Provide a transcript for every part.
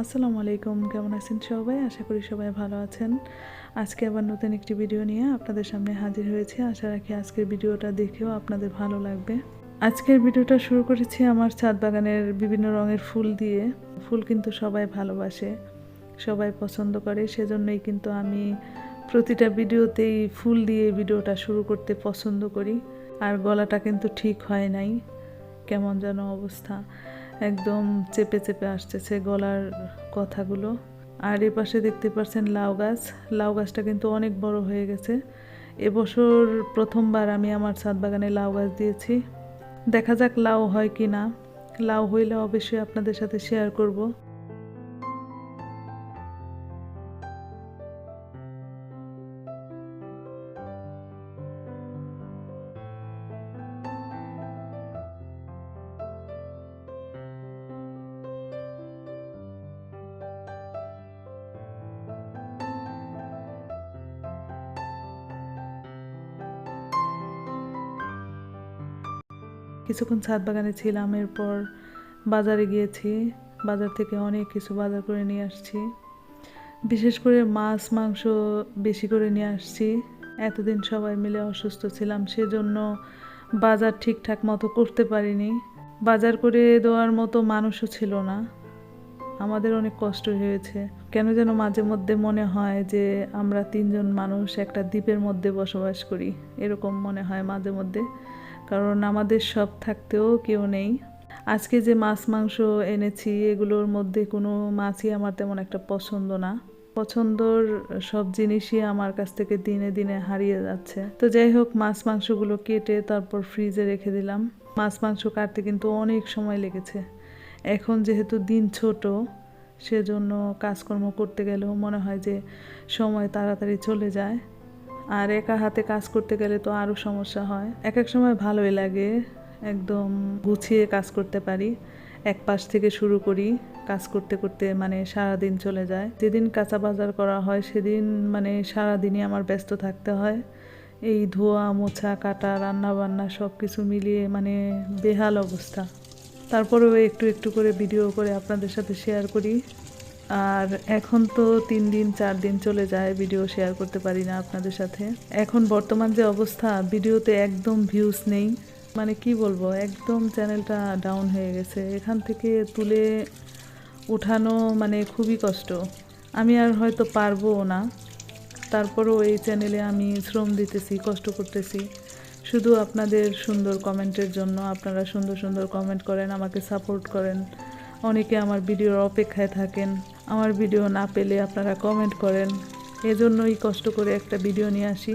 আসসালামু আলাইকুম, কেমন আছেন সবাই? আশা করি সবাই ভালো আছেন। আজকে আবার নতুন একটি ভিডিও নিয়ে আপনাদের সামনে হাজির হয়েছে। আশা রাখি আজকের ভিডিওটা দেখেও আপনাদের ভালো লাগবে। আজকের ভিডিওটা শুরু করেছি আমার ছাদ বাগানের বিভিন্ন রঙের ফুল দিয়ে। ফুল কিন্তু সবাই ভালোবাসে, সবাই পছন্দ করে। সেজন্যই কিন্তু আমি প্রতিটা ভিডিওতেই ফুল দিয়ে ভিডিওটা শুরু করতে পছন্দ করি। আর গলাটা কিন্তু ঠিক হয় নাই, কেমন যেন অবস্থা। একদম চেপে চেপে আসতেছে গলার কথাগুলো। আর এ পাশে দেখতে পাচ্ছেন লাউ গাছ। লাউ গাছটা কিন্তু অনেক বড় হয়ে গেছে। এবছর প্রথমবার আমি আমার ছাদ বাগানে লাউ গাছ দিয়েছি। দেখা যাক লাউ হয় কি না লাউ হইলে অবশ্যই আপনাদের সাথে শেয়ার করব। কিছুক্ষণ ছাদ বাগানে ছিলাম, এরপর বাজারে গিয়েছি। বাজার থেকে অনেক কিছু বাজার করে নিয়ে আসছি। বিশেষ করে মাছ, মাংস বেশি করে নিয়ে আসছি। এতদিন সবাই মিলে অসুস্থ ছিলাম, সেজন্য বাজার ঠিকঠাক মতো করতে পারিনি। বাজার করে দেওয়ার মতো মানুষও ছিল না। আমাদের অনেক কষ্ট হয়েছে। কেন যেন মাঝে মধ্যে মনে হয় যে আমরা তিনজন মানুষ একটা দ্বীপের মধ্যে বসবাস করি। এরকম মনে হয় মাঝে মধ্যে। কারণ আমাদের সব থাকতেও কেউ নেই। আজকে যে মাছ, মাংস এনেছি, এগুলোর মধ্যে কোনো মাছই আমার তেমন একটা পছন্দ না। পছন্দর সব জিনিসই আমার কাছ থেকে দিনে দিনে হারিয়ে যাচ্ছে। তো যাই হোক, মাছ, মাংসগুলো কেটে তারপর ফ্রিজে রেখে দিলাম। মাছ, মাংস কাটতে কিন্তু অনেক সময় লেগেছে। এখন যেহেতু দিন ছোট, সেজন্য কাজকর্ম করতে গেলেও মনে হয় যে সময় তাড়াতাড়ি চলে যায়। আর একা হাতে কাজ করতে গেলে তো আরও সমস্যা হয়। এক এক সময় ভালোই লাগে একদম গুছিয়ে কাজ করতে পারি। এক পাশ থেকে শুরু করি, কাজ করতে করতে মানে সারা দিন চলে যায়। যেদিন কাঁচা বাজার করা হয়, সেদিন মানে সারা দিনই আমার ব্যস্ত থাকতে হয়। এই ধোয়া, মোছা, কাটা রান্না বান্না সব কিছু মিলিয়ে মানে বেহাল অবস্থা। তারপরেও একটু একটু করে ভিডিও করে আপনাদের সাথে শেয়ার করি। আর এখন তো তিন দিন, চার দিন চলে যায় ভিডিও শেয়ার করতে পারি না আপনাদের সাথে। এখন বর্তমান যে অবস্থা ভিডিওতে একদম ভিউজ নেই। মানে কি বলব, একদম চ্যানেলটা ডাউন হয়ে গেছে। এখান থেকে তুলে উঠানো মানে খুবই কষ্ট। আমি আর হয়তো পারব না। তারপরেও এই চ্যানেলে আমি শ্রম দিতেছি, কষ্ট করতেছি। শুধু আপনাদের সুন্দর কমেন্টের জন্য আপনারা সুন্দর সুন্দর কমেন্ট করেন, আমাকে সাপোর্ট করেন। অনেকে আমার ভিডিওর অপেক্ষায় থাকেন। আমার ভিডিও না পেলে আপনারা কমেন্ট করেন। এজন্যই কষ্ট করে একটা ভিডিও নিয়ে আসি।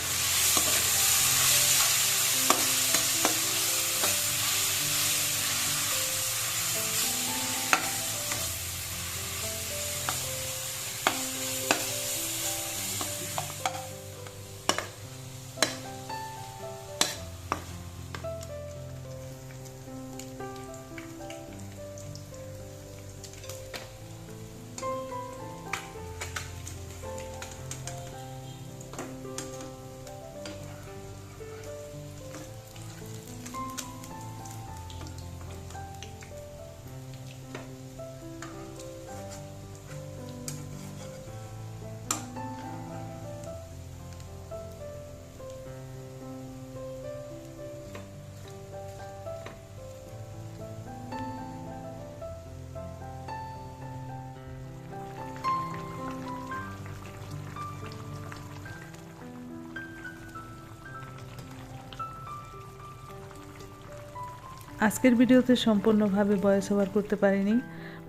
আজকের ভিডিওতে সম্পূর্ণভাবে ভয়েস ওভার করতে পারিনি।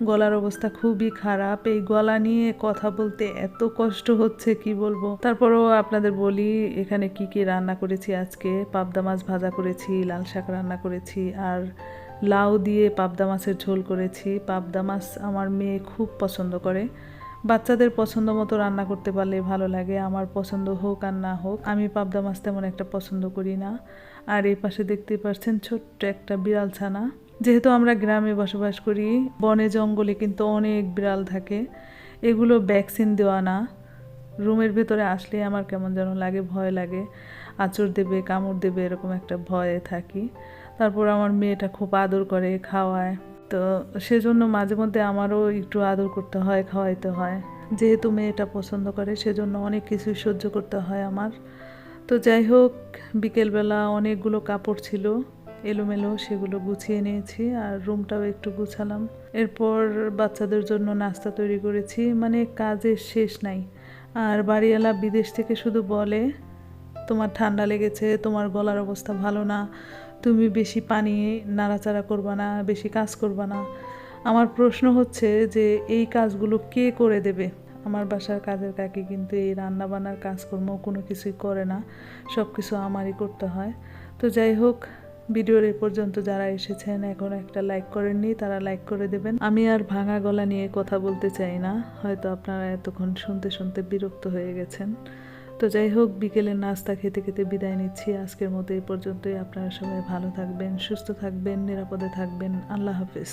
গলার অবস্থা খুবই খারাপ। এই গলা নিয়ে কথা বলতে এত কষ্ট হচ্ছে, কি বলব? তারপরেও আপনাদের বলি, এখানে কি কি রান্না করেছি আজকে? পাবদা মাছ ভাজা করেছি, লাল শাক রান্না করেছি, আর লাউ দিয়ে পাবদা মাছের ঝোল করেছি। পাবদা মাছ আমার মেয়ে খুব পছন্দ করে। বাচ্চাদের পছন্দ মতো রান্না করতে পারলে ভালো লাগে, আমার পছন্দ হোক আর না হোক। আমি পাবদা মাছ তেমন একটা পছন্দ করি না। আর এই পাশে দেখতে পাচ্ছেন ছোট্ট একটা বিড়াল ছানা। যেহেতু আমরা গ্রামে বসবাস করি, বনে, জঙ্গলে কিন্তু অনেক বিড়াল থাকে। এগুলো ভ্যাকসিন দেওয়া না। রুমের ভেতরে আসলে আমার কেমন যেন লাগে, ভয় লাগে। আঁচড় দেবে, কামড় দেবে, এরকম একটা ভয়ে থাকি। তারপর আমার মেয়েটা খুব আদর করে, খাওয়ায়। তো সেজন্য মাঝে মধ্যে আমারও একটু আদর করতে হয়, খাওয়াইতে হয়। যেহেতু মেয়েটা পছন্দ করে, সেজন্য অনেক কিছু সহ্য করতে হয় আমার। তো যাই হোক, বিকেলবেলা অনেকগুলো কাপড় ছিল, এলোমেলো সেগুলো গুছিয়ে নিয়েছি আর রুমটাও একটু গুছালাম। এরপর বাচ্চাদের জন্য নাস্তা তৈরি করেছি মানে কাজের শেষ নাই। আর বাড়িওয়ালা বিদেশ থেকে শুধু বলে, তোমার ঠান্ডা লেগেছে, তোমার গলার অবস্থা ভালো না, তুমি বেশি পানি নাড়াচাড়া করবা না, বেশি কাজ করবা না। আমার প্রশ্ন হচ্ছে যে, এই কাজগুলো কে করে দেবে? আমার বাসার কাজের কাকি কিন্তু এই রান্নাবান্নার কাজকর্ম কোনো কিছুই করে না, সব কিছু আমারই করতে হয়। তো যাই হোক, ভিডিওর এ পর্যন্ত যারা এসেছেন, এখন একটা লাইক করেননি, তারা লাইক করে দেবেন। আমি আর ভাঙা গলা নিয়ে কথা বলতে চাই না, হয়তো আপনারা এতক্ষণ শুনতে শুনতে বিরক্ত হয়ে গেছেন। তো যাই হোক, বিকেলের নাস্তা খেতে খেতে বিদায় নিচ্ছি। আজকের মতো এই পর্যন্তই। আপনারা সবাই ভালো থাকবেন, সুস্থ থাকবেন, নিরাপদে থাকবেন। আল্লাহ হাফিজ।